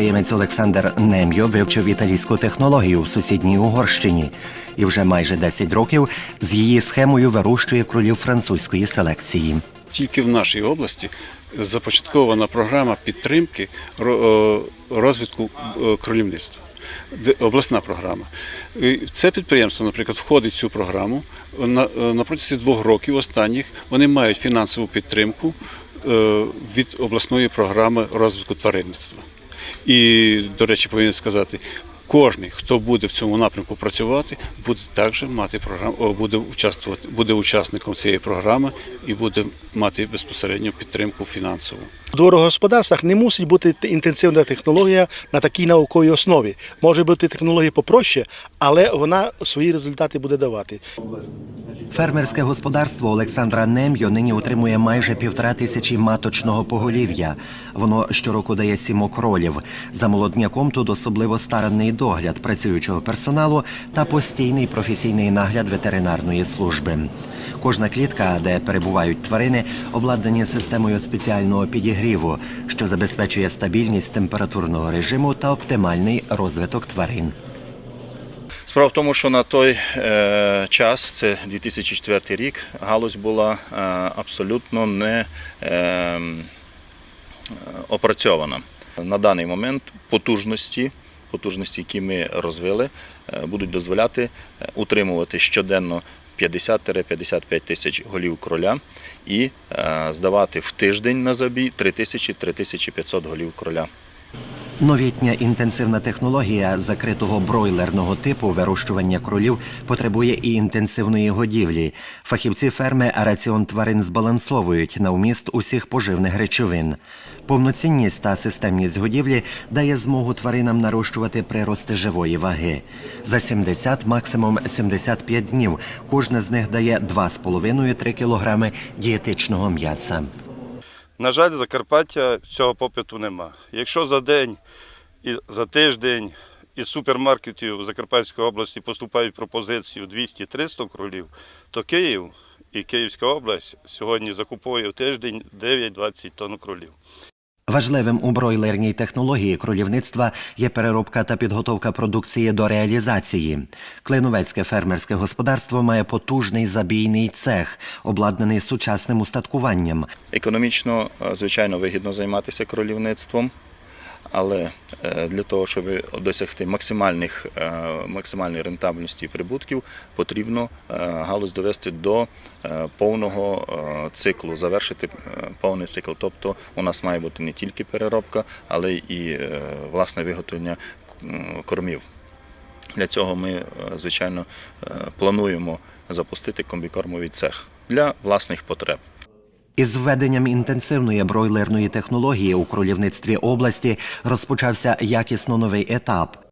Підприємець Олександр Нем'йо вивчив італійську технологію в сусідній Угорщині і вже майже 10 років з її схемою вирощує кролів французької селекції. Тільки в нашій області започаткована програма підтримки розвитку е, кролівництва. Обласна програма. Це підприємство, наприклад, входить в цю програму. На, е, протязі двох років останніх вони мають фінансову підтримку е, від обласної програми розвитку тваринництва. І, до речі, повинен сказати, кожен, хто буде в цьому напрямку працювати, буде також мати програму, буде участвувати, буде учасником цієї програми і буде мати безпосередню підтримку фінансову. В дворогосподарствах не мусить бути інтенсивна технологія на такій науковій основі. Може бути технологія попроще, але вона свої результати буде давати. Фермерське господарство Олександра Нем'йо нині утримує майже півтора тисячі маточного поголів'я. Воно щороку дає сімок ролів. За молодняком тут особливо старанний догляд працюючого персоналу та постійний професійний нагляд ветеринарної служби. Кожна клітка, де перебувають тварини, обладнані системою спеціального підігріву, що забезпечує стабільність температурного режиму та оптимальний розвиток тварин. Справа в тому, що на той е, час, це 2004 рік, галузь була е, абсолютно не е, опрацьована. На даний момент потужності, потужності, які ми розвили, будуть дозволяти утримувати щоденно 50-55 тисяч голів кроля і е, здавати в тиждень на забій 3000-3500 голів кроля. Новітня інтенсивна технологія закритого бройлерного типу вирощування кролів потребує і інтенсивної годівлі. Фахівці ферми раціон тварин збалансовують на вміст усіх поживних речовин. Повноцінність та системність годівлі дає змогу тваринам нарощувати прирости живої ваги. За 70, максимум 75 днів кожне з них дає 2,5-3 кг дієтичного м'яса. На жаль, Закарпаття цього попиту нема. Якщо за день і за тиждень із супермаркетів Закарпатської області поступають пропозиції 200-300 кролів, то Київ і Київська область сьогодні закуповує в тиждень 9-20 тонн кролів. Важливим у бройлерній технології кролівництва є переробка та підготовка продукції до реалізації. Клиновецьке фермерське господарство має потужний забійний цех, обладнаний сучасним устаткуванням. Економічно, е, звичайно, вигідно займатися кролівництвом, але е, для того, щоб досягти максимальних, е, максимальної рентабельності і прибутків, потрібно е, галузь довести до повного циклу, завершити повний цикл. Тобто у нас має бути не тільки переробка, але і власне виготовлення кормів. Для цього ми, звичайно, плануємо запустити комбікормовий цех для власних потреб. Із введенням інтенсивної бройлерної технології у кролівництві області розпочався якісно новий етап.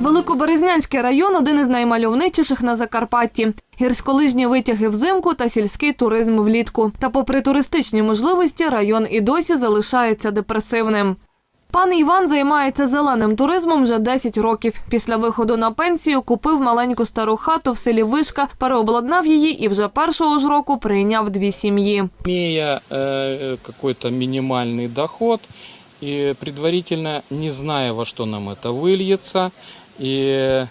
Великоберезнянський район один із наймальовничіших на Закарпатті. Гірськолижні витяги взимку та сільський туризм влітку. Та попри туристичні можливості, район і досі залишається депресивним. Пан Іван займається зеленим туризмом вже 10 років. Після виходу на пенсію купив маленьку стару хату в селі Вишка, переобладнав її і вже першого ж року прийняв дві сім'ї. имея э, какой-то минимальный доход и предварительно не зная, во что нам это выльется, и,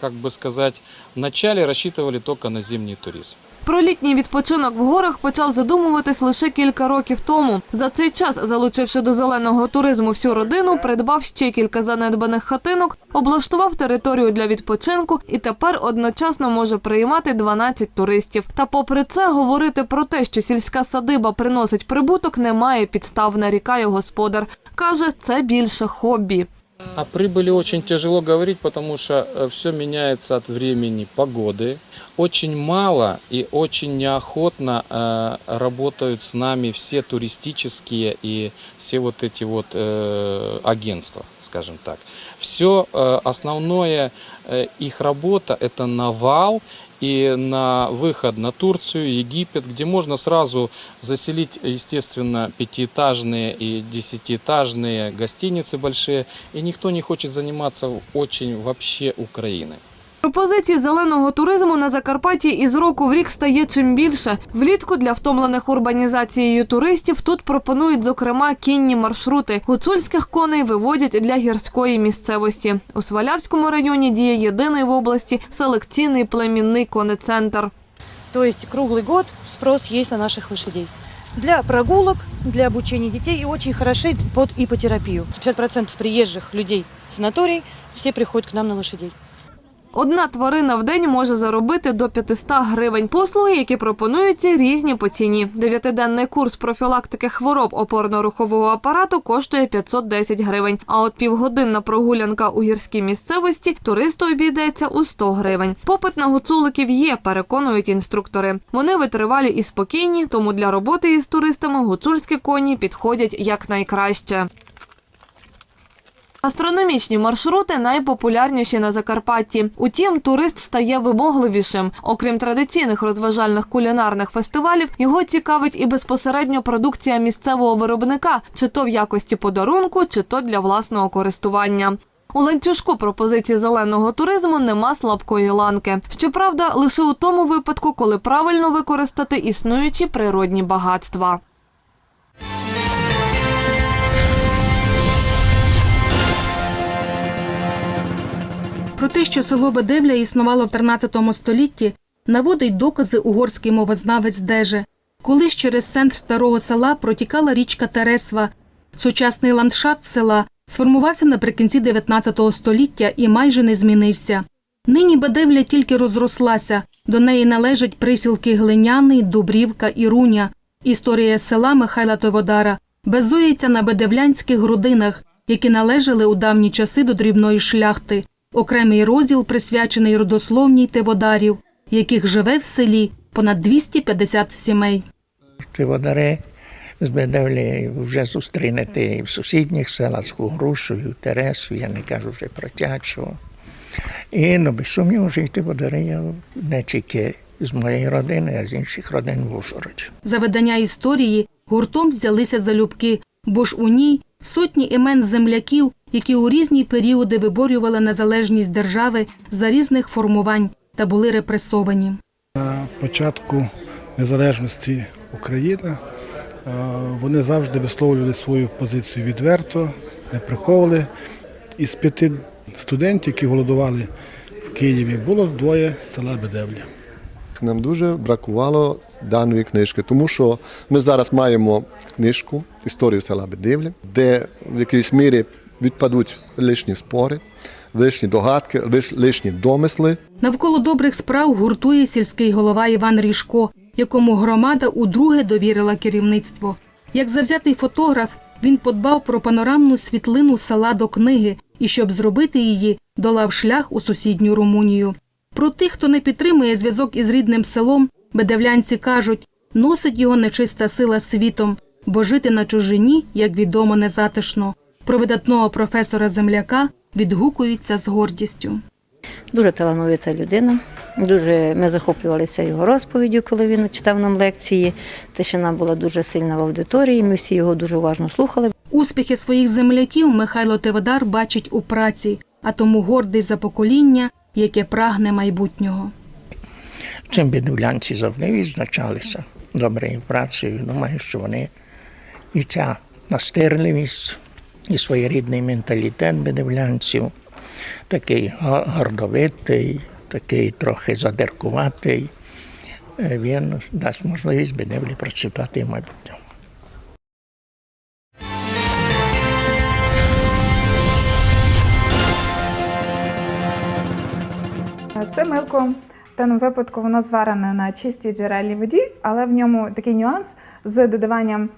как бы сказать, вначале рассчитывали только на зимний туризм. Про літній відпочинок в горах почав задумуватись лише кілька років тому. За цей час, залучивши до зеленого туризму всю родину, придбав ще кілька занедбаних хатинок, облаштував територію для відпочинку і тепер одночасно може приймати 12 туристів. Та попри це говорити про те, що сільська садиба приносить прибуток, немає підстав, нарікає господар. Каже, це більше хобі. О прибыли очень тяжело говорить, потому что все меняется от времени погоды. Очень мало и очень неохотно э, работают с нами все туристические и все вот эти вот э, агентства, скажем так. Все основное э, их работа это навал и на выход на Турцию, Египет, где можно сразу заселить, естественно, пятиэтажные и десятиэтажные гостиницы большие, и никто не хочет заниматься очень вообще Украиной. Пропозицій зеленого туризму на Закарпатті із року в рік стає чим більше. Влітку для втомлених урбанізацією туристів тут пропонують, зокрема, кінні маршрути. Гуцульських коней виводять для гірської місцевості. У Свалявському районі діє єдиний в області селекційний племінний конецентр. То есть круглый год спрос есть на наших лошадей. Для прогулок, для обучения детей и очень хороши под ипотерапию. 50% приезжих людей в санаторий все приходят к нам на лошадей. Одна тварина в день може заробити до 500 гривень. Послуги, які пропонуються, різні по ціні. Дев'ятиденний курс профілактики хвороб опорно-рухового апарату коштує 510 гривень. А от півгодинна прогулянка у гірській місцевості туристу обійдеться у 100 гривень. Попит на гуцуликів є, переконують інструктори. Вони витривалі і спокійні, тому для роботи із туристами гуцульські коні підходять якнайкраще. Астрономічні маршрути найпопулярніші на Закарпатті. Утім, турист стає вимогливішим. Окрім традиційних розважальних кулінарних фестивалів, його цікавить і безпосередньо продукція місцевого виробника, чи то в якості подарунку, чи то для власного користування. У ланцюжку пропозицій зеленого туризму нема слабкої ланки. Щоправда, лише у тому випадку, коли правильно використати існуючі природні багатства. Про те, що село Бедевля існувало в 13 столітті, наводить докази угорський мовознавець Деже. Колись через центр старого села протікала річка Тересва. Сучасний ландшафт села сформувався наприкінці 19 століття і майже не змінився. Нині Бедевля тільки розрослася, до неї належать присілки Глиняний, Дубрівка і Руня. Історія села Михайла Товодара базується на бедевлянських грудинах, які належали у давні часи до дрібної шляхти. Окремий розділ присвячений родословній Теводарів, яких живе в селі понад 250 сімей. Тиводари з Бедевлі вже зустрінете і в сусідніх селах з Грушою, Тересу, я не кажу вже про Тячу. І ну, без сумніву, що Тиводари я не тільки з моєї родини, а з інших родин в Ужгороді. За видання історії гуртом взялися залюбки, бо ж у ній сотні імен земляків, які у різні періоди виборювали незалежність держави за різних формувань та були репресовані. На початку незалежності України е, вони завжди висловлювали свою позицію відверто, не приховували. Із п'яти студентів, які голодували в Києві, було двоє з села Бедевля. Нам дуже бракувало даної книжки, тому що ми зараз маємо книжку Історію села Бедивля, де в якійсь мірі відпадуть лишні спори, лишні догадки, лиш- лишні домисли. Навколо добрих справ гуртує сільський голова Іван Ріжко, якому громада удруге довірила керівництво. Як завзятий фотограф, він подбав про панорамну світлину села до книги і, щоб зробити її, долав шлях у сусідню Румунію. Про тих, хто не підтримує зв'язок із рідним селом, бедевлянці кажуть, носить його нечиста сила світом, бо жити на чужині, як відомо, незатишно. Про видатного професора земляка відгукуються з гордістю. Дуже талановита людина. Дуже ми захоплювалися його розповіддю, коли він читав нам лекції. Тишина була дуже сильна в аудиторії. Ми всі його дуже уважно слухали. Успіхи своїх земляків Михайло Теводар бачить у праці, а тому гордий за покоління, яке прагне майбутнього. Цим бедулянці завжди відзначалися доброю працею. Думаю, що вони і ця настирливість, і своєрідний менталітет бедевлянців, такий гордовитий, такий трохи задеркуватий, е, він дасть можливість бедевлі процвітати і майбутньому. Це милко в даному випадку воно зварене на чистій джерельній воді, але в ньому такий нюанс з додаванням е,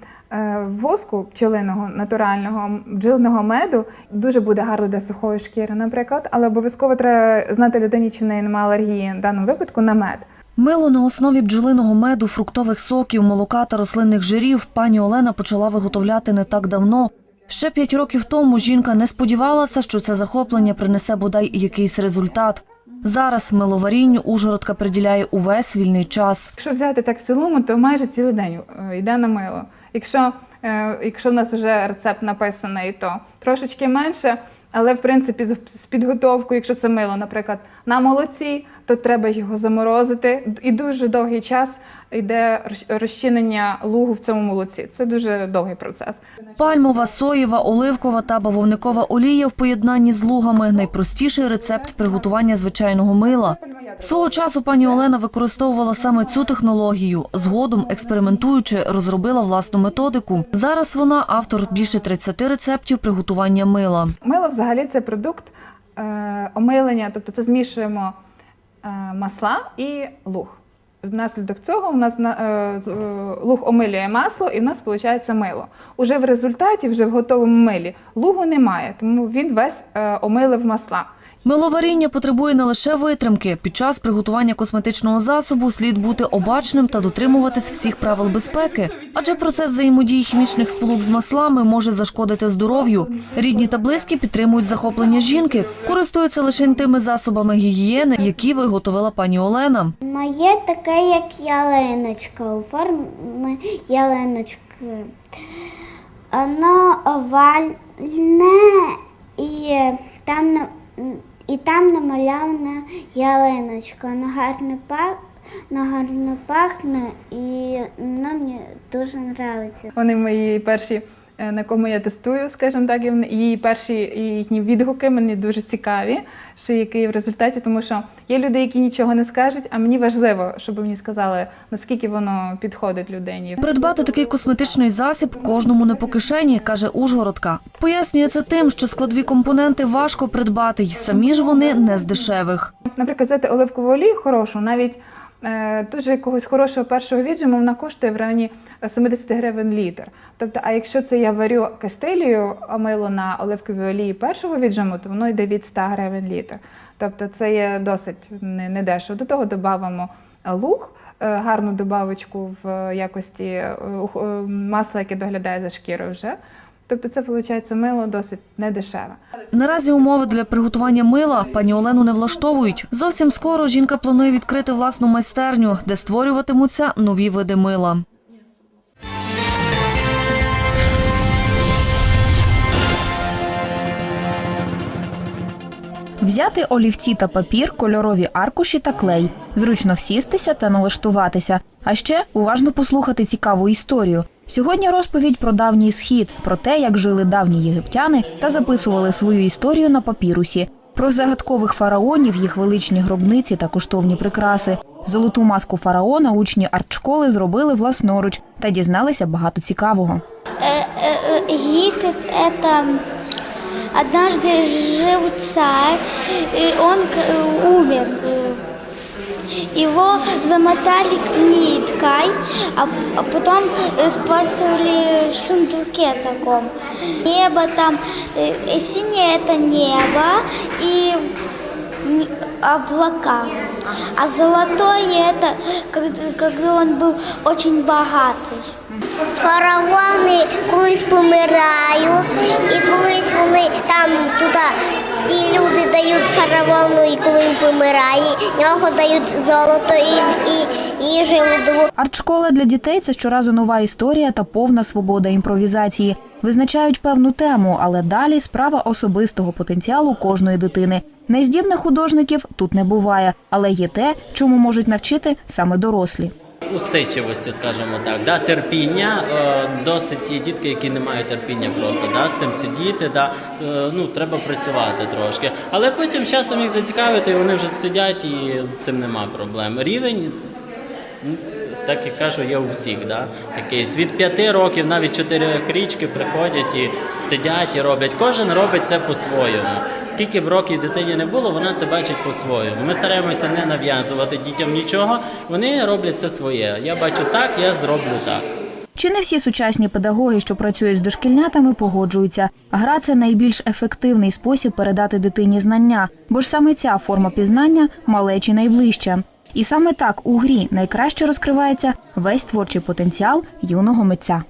воску пчелиного натурального бджільного меду дуже буде гарно для сухої шкіри, наприклад, але обов'язково треба знати людині, чи в неї немає алергії в даному випадку на мед. Мило на основі бджолиного меду, фруктових соків, молока та рослинних жирів пані Олена почала виготовляти не так давно. Ще п'ять років тому жінка не сподівалася, що це захоплення принесе бодай якийсь результат. Зараз миловарінню Ужгородка приділяє увесь вільний час. Якщо взяти так в цілому, то майже цілий день е, йде на мило. Якщо, е, якщо в нас вже рецепт написаний, то трошечки менше, але в принципі з, підготовкою, якщо це мило, наприклад, на молоці, то треба його заморозити. І дуже довгий час йде розч- розчинення лугу в цьому молоці. Це дуже довгий процес. Пальмова, соєва, оливкова та бавовникова олія в поєднанні з лугами найпростіший рецепт приготування звичайного мила. Свого часу пані Олена використовувала саме цю технологію. Згодом, експериментуючи, розробила власну методику. Зараз вона автор більше 30 рецептів приготування мила. Мило взагалі це продукт е, омилення, тобто це змішуємо е, масла і луг. Внаслідок цього у нас на, е, е, луг омилює масло, і в нас виходить мило. Уже в результаті, вже в готовому милі, лугу немає, тому він весь е, омилив масла. Миловаріння потребує не лише витримки. Під час приготування косметичного засобу слід бути обачним та дотримуватись всіх правил безпеки. Адже процес взаємодії хімічних сполук з маслами може зашкодити здоров'ю. Рідні та близькі підтримують захоплення жінки, користуються лише тими засобами гігієни, які виготовила пані Олена. Моє таке, як ялиночка, у формі ялиночки. Воно овальне там намальована ялиночка. Вона гарно пах, гарно пахне і воно мені дуже подобається. Вони мої перші, на кому я тестую, скажімо так, і перші їхні відгуки мені дуже цікаві, що який в результаті, тому що є люди, які нічого не скажуть, а мені важливо, щоб мені сказали, наскільки воно підходить людині. Придбати такий косметичний засіб кожному не по кишені, каже Ужгородка. Пояснює це тим, що складові компоненти важко придбати, й самі ж вони не з дешевих. Наприклад, взяти оливкову олію хорошу, навіть е, дуже якогось хорошого першого віджиму, вона коштує в районі 70 гривень літр. Тобто, а якщо це я варю кастилію, мило на оливковій олії першого віджиму, то воно йде від 100 гривень літр. Тобто це є досить не- недешево. До того додамо луг, е, гарну добавочку в якості е, е, масла, яке доглядає за шкірою вже. Тобто це виходить мило досить недешеве. Наразі умови для приготування мила пані Олену не влаштовують. Зовсім скоро жінка планує відкрити власну майстерню, де створюватимуться нові види мила. Взяти олівці та папір, кольорові аркуші та клей, зручно всістися та налаштуватися. А ще уважно послухати цікаву історію. Сьогодні розповідь про давній схід, про те, як жили давні єгиптяни та записували свою історію на папірусі, про загадкових фараонів, їх величні гробниці та коштовні прикраси. Золоту маску фараона учні артшколи зробили власноруч та дізналися багато цікавого. Э, э, э, Египет это однажды жил царь, и он к- умер. Его замотали ниткой, а, а потом э, спрятали в сундуке таком. Небо там, э, э, синее это небо и не- облака. А золотое это когда, когда он был очень богатый. Фараони колись помирають, і колись вони там туди всі люди дають фараону, і коли він помирає, нього дають золото і, і їжу лудову. Артшкола для дітей це щоразу нова історія та повна свобода імпровізації. Визначають певну тему, але далі справа особистого потенціалу кожної дитини. Нездібних художників тут не буває, але є те, чому можуть навчити саме дорослі. усидчивості, скажімо так, да, терпіння. Е, досить є дітки, які не мають терпіння просто да, з цим сидіти. Да, е, ну, треба працювати трошки. Але потім часом їх зацікавити, і вони вже сидять і з цим нема проблем. Рівень. Так як кажу, є у всіх, да? якийсь від п'яти років, навіть чотири річки приходять і сидять і роблять. Кожен робить це по-своєму. Скільки б років дитині не було, вона це бачить по-своєму. Ми стараємося не нав'язувати дітям нічого. Вони роблять це своє. Я бачу так, я зроблю так. Чи не всі сучасні педагоги, що працюють з дошкільнятами, погоджуються? Гра це найбільш ефективний спосіб передати дитині знання, бо ж саме ця форма пізнання малечі найближча. І саме так у грі найкраще розкривається весь творчий потенціал юного митця.